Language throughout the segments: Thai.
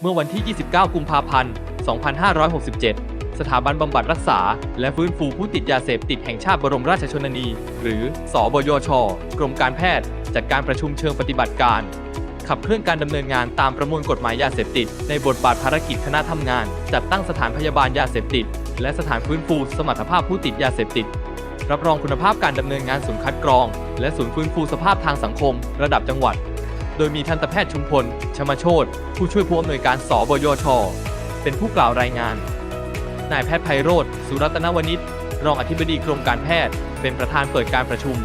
เมื่อวันที่ 29 กุมภาพันธ์ 2567 สถาบันบำบัดรักษา และฟื้นฟูผู้ติดยาเสพติดแห่งชาติบรมราชชนนี หรือ สบยช กรมการแพทย์ จัดการประชุมเชิงปฏิบัติการ ขับเคลื่อนการดำเนินงานตามประมวลกฎหมายยาเสพติด ในบทบาทภารกิจคณะทำงาน จัดตั้งสถานพยาบาลยาเสพติด และสถานฟื้นฟูสมรรถภาพผู้ติดยาเสพติด รับรองคุณภาพการดำเนินงานศูนย์คัดกรอง และศูนย์ฟื้นฟูสภาพทางสังคม ระดับจังหวัด โดยมีทันตแพทย์ชุมพล ชมาโชตผู้ช่วยผู้อำนวยการสบยช เป็นผู้กล่าวรายงาน นายแพทย์ไพโรธ สุรัตนวณิชรองอธิบดีกรมการแพทย์ เป็นประธานเปิดการประชุม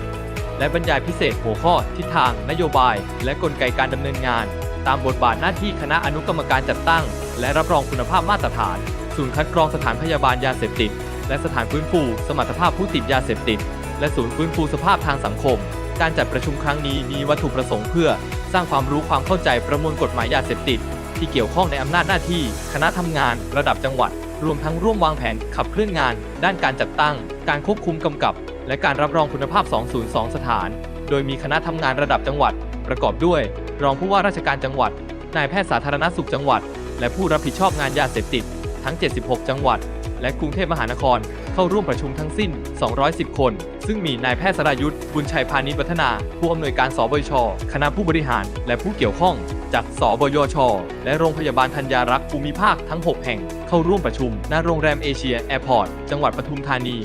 และบรรยายพิเศษหัวข้อทิศทาง นโยบาย และกลไกการดำเนินงาน ตามบทบาทหน้าที่คณะอนุกรรมการจัดตั้ง และรับรองคุณภาพมาตรฐาน ศูนย์คัดกรองสถานพยาบาลยาเสพติด และสถานฟื้นฟู สมรรถภาพผู้ติดยาเสพติด และศูนย์ฟื้นฟูสภาพทางสังคม การจัดประชุมครั้งนี้มีวัตถุประสงค์เพื่อ สร้างความรู้ความเข้าใจประมวลกฎหมายยาเสพติด ที่เกี่ยวข้องในอำนาจหน้าที่ คณะทำงาน ระดับจังหวัด รวมทั้งร่วมวางแผนขับเคลื่อนงาน ด้านการจัดตั้ง การควบคุมกำกับ และการรับรองคุณภาพ 202 สถาน โดยมีคณะทำงานระดับจังหวัด ประกอบด้วย รองผู้ว่าราชการจังหวัด นายแพทย์สาธารณสุขจังหวัด และผู้รับผิดชอบงานยาเสพติด ทั้ง 76 จังหวัด และกรุงเทพมหานคร เข้าร่วมประชุมทั้งสิ้น 210 คน ซึ่งมีนายแพทย์สรายุทธ์บุญชัยพานิชวัฒนา ผู้อำนวยการสบช คณะผู้บริหาร และผู้เกี่ยวข้อง จากสบยช และโรงพยาบาลธัญญารักษ์ภูมิภาคทั้ง 6 แห่ง เข้าร่วมประชุมณโรงแรมเอเชียแอร์พอร์ตจังหวัดปทุมธานี